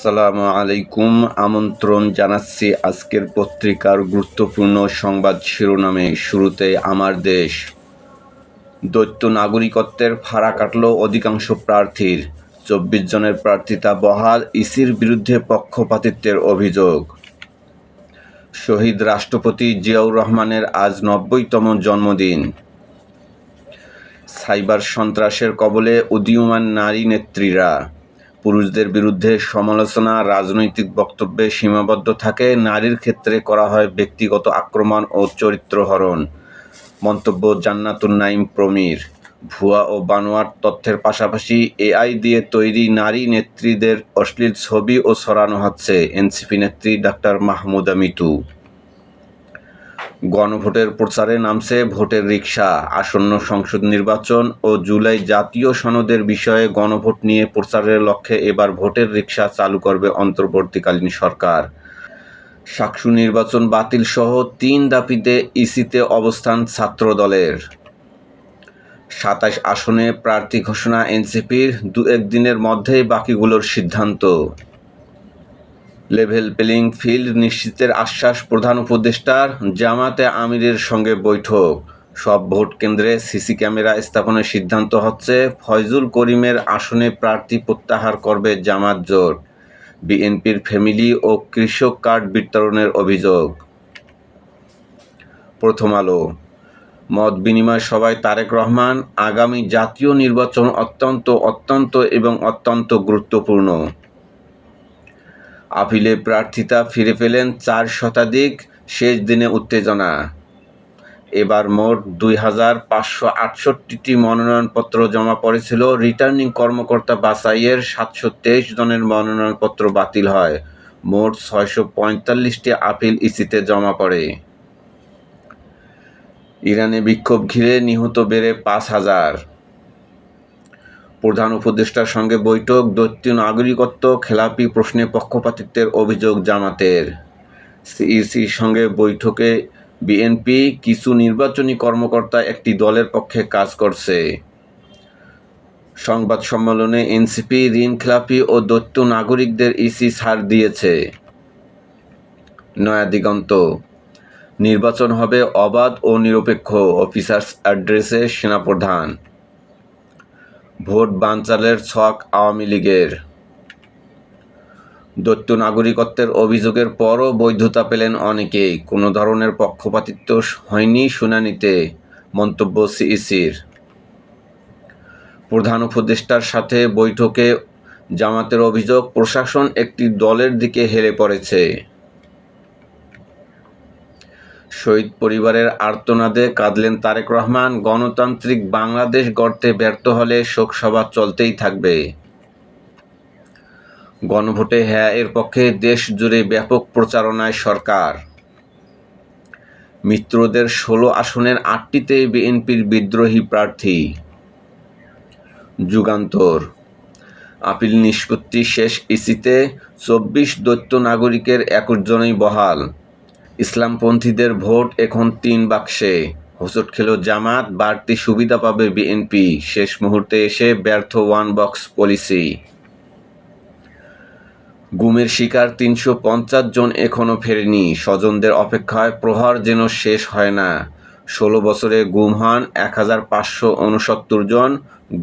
আসসালামু আলাইকুম। আমন্ত্রণ জানাচ্ছি আজকের পত্রিকার গুরুত্বপূর্ণ সংবাদ শিরোনামে। শুরুতে আমার দেশ। দৈত্য নাগরিকত্বের ফাড়া কাটল অধিকাংশ প্রার্থীর। চব্বিশ জনের প্রার্থিতা বহাল ইসির বিরুদ্ধে পক্ষপাতিত্বের অভিযোগ। শহীদ রাষ্ট্রপতি জিয়াউর রহমানের আজ নব্বইতম জন্মদিন। সাইবার সন্ত্রাসের কবলে উদীয়মান নারী নেত্রীরা। পুরুষদের বিরুদ্ধে সমালোচনা, রাজনৈতিক বক্তব্যে সীমাবদ্ধ থাকে। নারীর ক্ষেত্রে করা হয় ব্যক্তিগত আক্রমণ ও চরিত্রহরণ। মন্তব্য জান্নাতুন নাইম প্রমীর। ভুয়া ও বানোয়ার তথ্যের পাশাপাশি এআই দিয়ে তৈরি নারী নেত্রীদের অশ্লীল ছবি ও ছড়ানো হচ্ছে। এনসিপি নেত্রী ডাক্তার মাহমুদা মিতু। গণভোটের প্রচারে নামছে ভোটের রিকশা। আসন্ন সংসদ নির্বাচন ও জুলাই জাতীয় সনদের বিষয়ে গণভোট নিয়ে প্রচারের লক্ষ্যে এবার ভোটের রিকশা চালু করবে অন্তর্বর্তীকালীন সরকার। সাকসু নির্বাচন বাতিল সহ তিন দাপিতে ইসিতে অবস্থান ছাত্রদলের। সাতাশ আসনে প্রার্থী ঘোষণা এনসিপির। দু একদিনের মধ্যেই বাকিগুলোর সিদ্ধান্ত। লেভেল প্লেইং ফিল্ড নিশ্চিতের আশ্বাস প্রধান উপদেষ্টার জামাতে আমিরের সঙ্গে বৈঠক। সব ভোট কেন্দ্রে সিসি ক্যামেরা স্থাপনের সিদ্ধান্ত হচ্ছে ফয়জুল করিমের আসনে প্রার্থী প্রত্যাহার করবে জামাত জোট। বিএনপির ফ্যামিলি ও কৃষক কার্ড বিতরণের অভিযোগ। প্রথম আলো। মত বিনিময় সভায় তারেক রহমান, আগামী জাতীয় নির্বাচন অত্যন্ত অত্যন্ত এবং অত্যন্ত গুরুত্বপূর্ণ। আপিলে প্রার্থিতা ফিরে পেলেন চার শতাধিক শেষ দিনে উত্তেজনা। এবার মোট দুই হাজার পাঁচশো আটষট্টিটি মনোনয়নপত্র জমা পড়েছিল। রিটার্নিং কর্মকর্তা বাছাইয়ের সাতশো তেইশ জনের মনোনয়নপত্র বাতিল হয়। মোট ছয়শো পঁয়তাল্লিশটি আপিল ইসিতে জমা পড়ে। ইরানে বিক্ষোভ ঘিরে নিহত বেড়ে পাঁচ হাজার। প্রধান উপদেষ্টার সঙ্গে বৈঠক, দৈত্য নাগরিকত্ব, খেলাপি প্রশ্নে পক্ষপাতিত্বের অভিযোগ জামাতের। সিইসির সঙ্গে বৈঠকে বিএনপি কিছু নির্বাচনী কর্মকর্তা একটি দলের পক্ষে কাজ করছে। সংবাদ সম্মেলনে এনসিপি, ঋণ খেলাপি ও দৈত্য নাগরিকদের ইসি ছাড় দিয়েছে। নয়া দিগন্ত। নির্বাচন হবে অবাধ ও নিরপেক্ষ, অফিসার্স অ্যাড্রেসে সেনাপ্রধান। ভোট বানচালের ছক আওয়ামী লীগের। দৈত্য নাগরিকত্বের অভিযোগের পরও বৈধতা পেলেন অনেকেই। কোনো ধরনের পক্ষপাতিত্ব হয়নি শুনানিতে, মন্তব্য সিইসির। প্রধান উপদেষ্টার সাথে বৈঠকে জামাতের অভিযোগ, প্রশাসন একটি দলের দিকে হেলে পড়েছে। শহীদ পরিবারের আর্তনাদে কাঁদলেন তারেক রহমান। গণতান্ত্রিক বাংলাদেশ গড়তে ব্যর্থ হলে শোকসভা চলতেই থাকবে। গণভোটে হ্যাঁ এর পক্ষে দেশ জুড়ে ব্যাপক প্রচারণায় সরকার। মিত্রদের ষোলো আসনের আটটিতে বিএনপির বিদ্রোহী প্রার্থী। যুগান্তর। আপিল নিষ্পত্তি শেষ ইসিতে। চব্বিশ দৈত্য নাগরিকের একুশ জনই বহাল। ইসলামপন্থীদের ভোট এখন তিন বাক্সে। হোঁচট খেল জামাত, বাড়তি সুবিধা পাবে বিএনপি। শেষ মুহূর্তে এসে ব্যর্থ ওয়ান বক্স পলিসি। গুমের শিকার তিনশো পঞ্চাশ জন এখনও ফেরেনি। স্বজনদের অপেক্ষায় প্রহার যেন শেষ হয় না। ষোলো বছরে গুম হন এক হাজার পাঁচশো উনসত্তর জন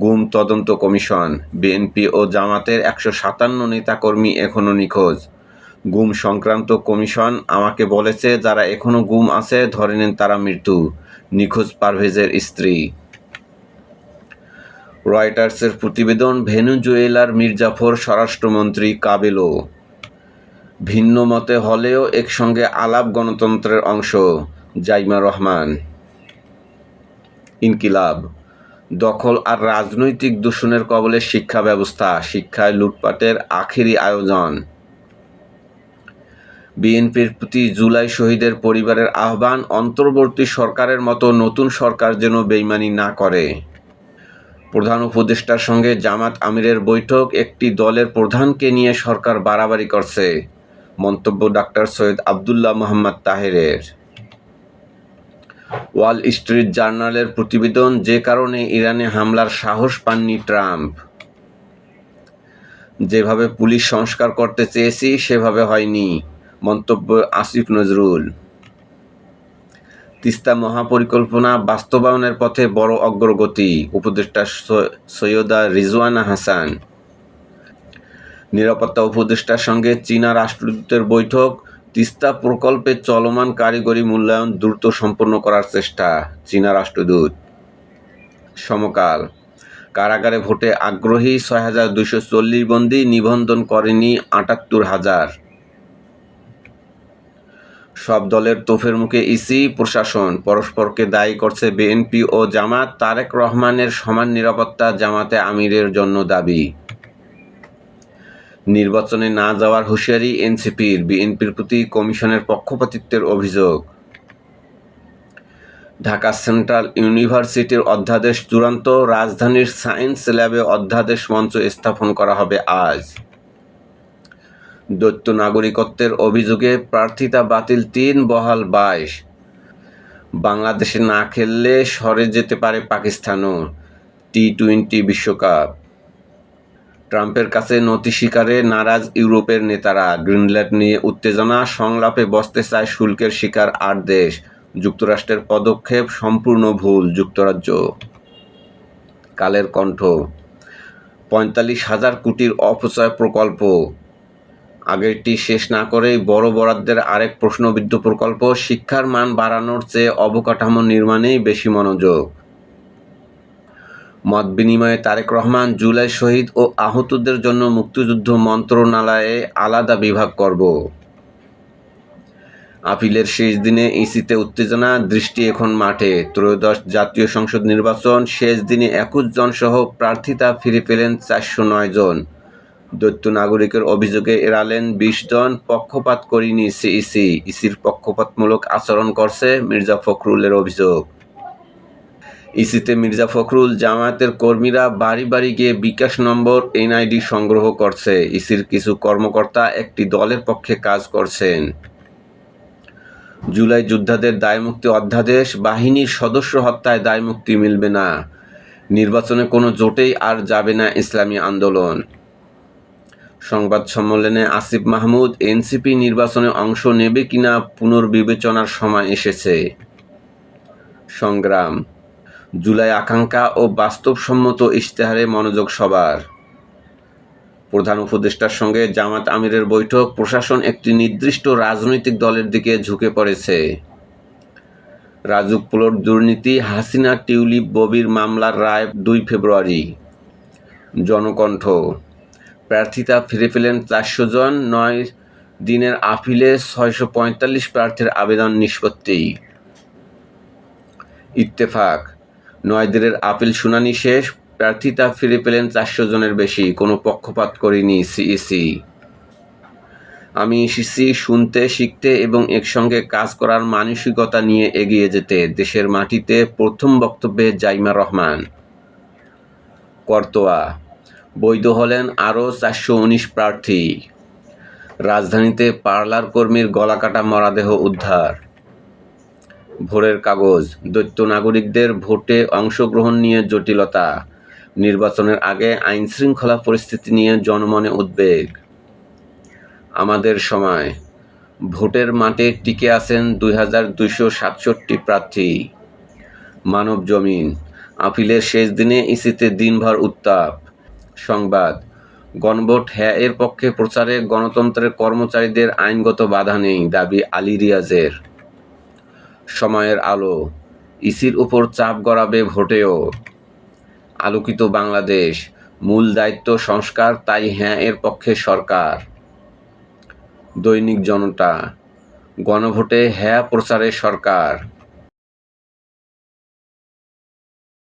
গুম তদন্ত কমিশন। বিএনপি ও জামাতের একশো সাতান্ন নেতাকর্মী এখনও নিখোঁজ। গুম সংক্রান্ত কমিশন আমাকে বলেছে, যারা এখনও গুম আছে, ধরে নেন তারা মৃত্যু। নিখোঁজ পারভেজের স্ত্রী। রয়টার্সের প্রতিবেদন ভেনুজুয়েলার মির্জাফর স্বরাষ্ট্রমন্ত্রী কাবেলো। ভিন্ন মতে হলেও একসঙ্গে আলাপ গণতন্ত্রের অংশ, জাইমা রহমান। ইনকিলাব। দখল আর রাজনৈতিক দূষণের কবলে শিক্ষা ব্যবস্থা, শিক্ষায় লুটপাটের আখেরি আয়োজন। বিএনপির প্রতি জুলাই শহীদের পরিবারের আহ্বান অন্তর্বর্তী সরকারের মতো নতুন সরকার যেন বেইমানি না করে। প্রধান উপদেষ্টার সঙ্গে জামাত আমিরের বৈঠক একটি দলের প্রধানকে নিয়ে সরকার বাড়াবাড়ি করছে, মন্তব্য ডাক্তার সৈয়দ আবদুল্লাহ মোহাম্মদ তাহেরের। ওয়াল স্ট্রিট জার্নালের প্রতিবেদন, যে কারণে ইরানে হামলার সাহস পাননি ট্রাম্প। যেভাবে পুলিশ সংস্কার করতে চেয়েছি, সেভাবে হয়নি। মন্তব্য আসিফ নজরুল। তিস্তা মহাপরিকল্পনা বাস্তবায়নের পথে বড় অগ্রগতি, উপদেষ্টা সৈয়দা রিজওয়ানা হাসান। নিরাপত্তা উপদেষ্টার সঙ্গে চীনা রাষ্ট্রদূতের বৈঠক, তিস্তা প্রকল্পে চলমান কারিগরি মূল্যায়ন দ্রুত সম্পন্ন করার চেষ্টা, চীনা রাষ্ট্রদূত। সমকাল, কারাগারে ভোটে আগ্রহী ছয় হাজার দুশো চল্লিশ বন্দি নিবন্ধন করেনি আটাত্তর হাজার। সব দলের তোফের মুখে ইসি, প্রশাসন। পরস্পরকে দায়ী করছে বিএনপি ও জামাত। তারেক রহমানের সমান নিরাপত্তা জামাতে আমিরের জন্য দাবি। নির্বাচনে না যাওয়ার হুঁশিয়ারি এনসিপির, বিএনপির প্রতি কমিশনের পক্ষপাতিত্বের অভিযোগ। ঢাকা সেন্ট্রাল ইউনিভার্সিটির অধ্যাদেশ চূড়ান্ত। রাজধানীর সায়েন্স ল্যাবে অধ্যাদেশ মঞ্চ স্থাপন করা হবে আজ। দৈত্য নাগরিকত্বের অভিযোগে প্রার্থিতা বাতিল তিন বহাল বাইশ। বাংলাদেশে না খেললে সরে যেতে পারে পাকিস্তানও। টি টোয়েন্টি বিশ্বকাপ। ট্রাম্পের কাছে নতি শিকারে নারাজ ইউরোপের নেতারা। গ্রিনল্যান্ড নিয়ে উত্তেজনা, সংলাপে বসতে চায় শুল্কের শিকার আট দেশ। যুক্তরাষ্ট্রের পদক্ষেপ সম্পূর্ণ ভুল, যুক্তরাজ্য। কালের কণ্ঠ। পঁয়তাল্লিশ হাজার কোটির অপচয় প্রকল্প। আগেরটি শেষ না করেই বড় বরাদ্দের আরেক প্রশ্নবিদ্ধ প্রকল্প, শিক্ষার মান বাড়ানোর চেয়ে অবকাঠামো নির্মাণেই বেশি মনোযোগ। মত বিনিময়ে তারেক রহমান, জুলাই শহীদ ও আহতদের জন্য মুক্তিযুদ্ধ মন্ত্রণালয়ে আলাদা বিভাগ করব। আপিলের শেষ দিনে ইসিতে উত্তেজনা, দৃষ্টি এখন মাঠে। ত্রয়োদশ জাতীয় সংসদ নির্বাচন, শেষ দিনে একুশ জন সহ প্রার্থিতা ফিরে পেলেন চারশো নয় জন। দৈত্য নাগরিকের অভিযোগে এড়ালেন বিশ জন পক্ষপাত করিনি সিইসি। ইসির পক্ষপাতমূলক আচরণ করছে মির্জা ফখরুলের অভিযোগ। ইসিতে মির্জা ফখরুল জামায়াতের কর্মীরা বাড়ি বাড়ি গিয়ে বিকাশ নম্বর এনআইডি সংগ্রহ করছে। ইসির কিছু কর্মকর্তা একটি দলের পক্ষে কাজ করছেন। জুলাই যোদ্ধাদের দায়মুক্তি অধ্যাদেশ, বাহিনীর সদস্য হত্যায় দায়মুক্তি মিলবে না। নির্বাচনে কোনো জোটেই আর যাবে না ইসলামী আন্দোলন। সংবাদ সম্মেলনে আসিফ মাহমুদ এনসিপি নির্বাচনে অংশ নেবে কিনা পুনর্বিবেচনার সময় এসেছে। সংগ্রাম। জুলাই আকাঙ্ক্ষা ও বাস্তবসম্মত ইশতেহারে মনোযোগ সবার। প্রধান উপদেষ্টার সঙ্গে জামাত আমিরের বৈঠক, প্রশাসন একটি নির্দিষ্ট রাজনৈতিক দলের দিকে ঝুঁকে পড়েছে। রাজুক প্লট দুর্নীতি, হাসিনা টিউলিপ ববির মামলার রায় দুই ফেব্রুয়ারি। জনকণ্ঠ। প্রার্থিতা ফিরে পেলেন চারশো জন। নয় দিনের আপিলে ছয়শো পঁয়তাল্লিশ প্রার্থীর আবেদন নিষ্পত্তি। ইত্তেফাক, নয় দিনের আপিল শুনানি শেষ। প্রার্থিতা ফিরে পেলেন চারশো জনের বেশি। কোনো পক্ষপাত করিনি সিইসি। আমি এসেছি শুনতে, শিখতে এবং একসঙ্গে কাজ করার মানসিকতা নিয়ে এগিয়ে যেতে। দেশের মাটিতে প্রথম বক্তব্যে জাইমা রহমান। করতোয়া বৈধ হলেন আরও চারশো উনিশ প্রার্থী। রাজধানীতে পার্লার কর্মীর গলাকাটা মরাদেহ উদ্ধার। ভোরের কাগজ, দৈত্য নাগরিকদের ভোটে অংশগ্রহণ নিয়ে জটিলতা। নির্বাচনের আগে আইনশৃঙ্খলা পরিস্থিতি নিয়ে জনমনে উদ্বেগ। আমাদের সময়, ভোটের মাঠে টিকে আছেন দুই হাজার দুইশো সাতষট্টি প্রার্থী। মানব জমিন, আপিলের শেষ দিনে ইসিতে দিনভর উত্তাপ। সংবাদ। গণভোট হ্যাঁ এর পক্ষে প্রচারে গণতন্ত্রের কর্মচারীদের আইনগত বাধা নেই, দাবি আলী রিয়াজের। সময়ের আলো, ইসির উপর চাপ গড়াবে ভোটেও। আলোকিত বাংলাদেশ, মূল দায়িত্ব সংস্কার, তাই হ্যাঁ এর পক্ষে সরকার। দৈনিক জনতা, গণভোটে হ্যাঁ প্রচারে সরকার।